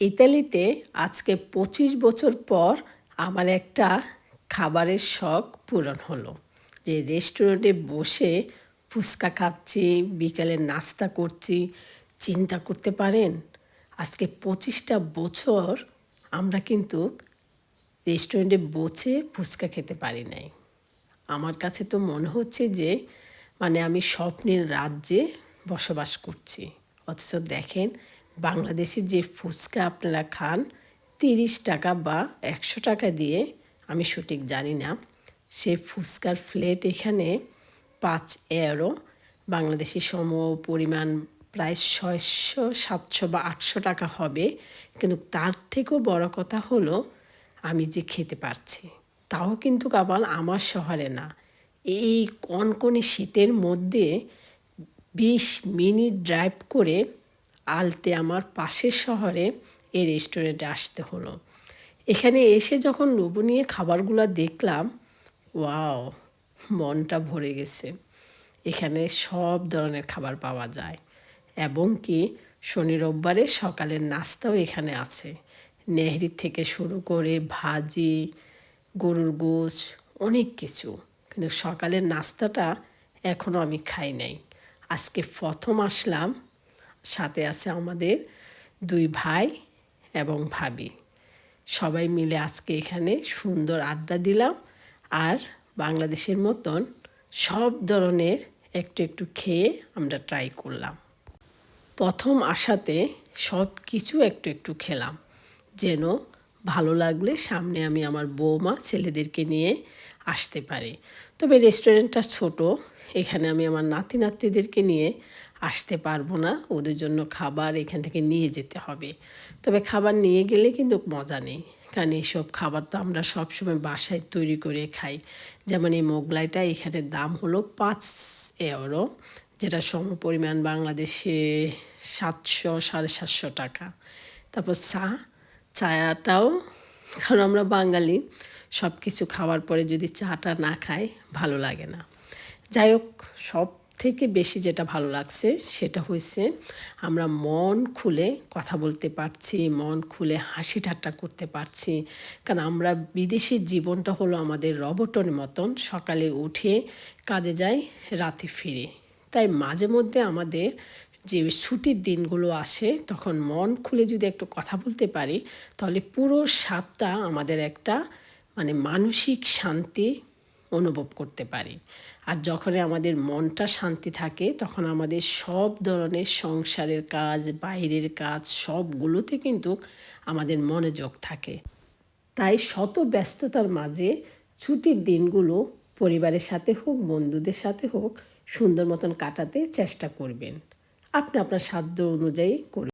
ইতালিতে আজকে পঁচিশ বছর পর আমার একটা খাবারের শখ পূরণ হলো। যে রেস্টুরেন্টে বসে ফুচকা খাচ্ছি, বিকালে নাস্তা করছি, চিন্তা করতে পারেন? আজকে পঁচিশটা বছর আমরা কিন্তু রেস্টুরেন্টে বসে ফুচকা খেতে পারি নাই। আমার কাছে তো মনে হচ্ছে যে মানে আমি স্বপ্নের রাজ্যে বসবাস করছি। অথচ দেখেন বাংলাদেশে যে ফুচকা আপনারা খান, তিরিশ টাকা বা একশো টাকা দিয়ে, আমি সঠিক জানি না, সেই ফুচকার প্লেট এখানে পাঁচ এরো, বাংলাদেশি সম পরিমাণ প্রায় ছয়শো, সাতশো বা আটশো টাকা হবে। কিন্তু তার থেকেও বড় কথা হলো, আমি যে খেতে পারছি, তাও কিন্তু আবার আমার শহরে না। এই কনকনে শীতের মধ্যে বিশ মিনিট ড্রাইভ করে আলতে আমার পাশের শহরে এই রেস্টুরেন্টে আসতে হলো। এখানে এসে যখন লোভনীয় খাবারগুলো দেখলাম, ওয়াও, মনটা ভরে গেছে। এখানে সব ধরনের খাবার পাওয়া যায়। এবং কি, শনি রোববারে সকালের নাস্তাও এখানে আছে। নেহরি থেকে শুরু করে ভাজি, গরুর গোছ অনেক কিছু। কিন্তু সকালের নাস্তাটা এখনও আমি খাই নাই। আজকে প্রথম আসলাম সাথে আছে আমাদের দুই ভাই এবং ভাবি। সবাই মিলে আজকে এখানে সুন্দর আড্ডা দিলাম আর বাংলাদেশের মতন সব ধরনের একটু একটু খেয়ে আমরা ট্রাই করলাম। প্রথম আশাতে সব কিছু একটু একটু খেলাম, যেন ভালো লাগলে সামনে আমি আমার বৌমা ছেলেদেরকে নিয়ে আসতে পারি। তবে রেস্টুরেন্টটা ছোট, এখানে আমি আমার নাতি নাতিদেরকে নিয়ে আসতে পারব না। ওদের জন্য খাবার এখান থেকে নিয়ে যেতে হবে। তবে খাবার নিয়ে গেলে কিন্তু মজা নেই। কারণ এইসব খাবার তো আমরা সবসময় বাসায় তৈরি করে খাই। যেমন এই মোগলাইটা এখানে দাম হলো পাঁচ এওরো যেটা সম পরিমাণ বাংলাদেশে সাতশো, সাড়ে সাতশো টাকা। তারপর চা, চাটাও, কারণ আমরা বাঙালি সব কিছু খাওয়ার পরে যদি চাটা না খাই, ভালো লাগে না। যাই হোক, সব থেকে বেশি যেটা ভালো লাগছে সেটা হয়েছে আমরা মন খুলে কথা বলতে পারছি, মন খুলে হাসি ঠাট্টা করতে পারছি। কারণ আমরা বিদেশি জীবনটা হলো আমাদের রবটনের মতন, সকালে উঠে কাজে যাই, রাতে ফিরে। তাই মাঝে মধ্যে আমাদের যে ছুটির দিনগুলো আসে, তখন মন খুলে যদি একটু কথা বলতে পারি, তাহলে পুরো সপ্তাহ আমাদের একটা মানে মানসিক শান্তি অনুভব করতে পারি। আর যখন আমাদের মনটা শান্তি থাকে, তখন আমাদের সব ধরনের সংসারের কাজ, বাইরের কাজ, সবগুলোতে কিন্তু আমাদের মনোযোগ থাকে। তাই শত ব্যস্ততার মাঝে ছুটির দিনগুলো পরিবারের সাথে হোক, বন্ধুদের সাথে হোক, সুন্দর মতন কাটাতে চেষ্টা করবেন। আপনি আপনার সাধ্য অনুযায়ী করবেন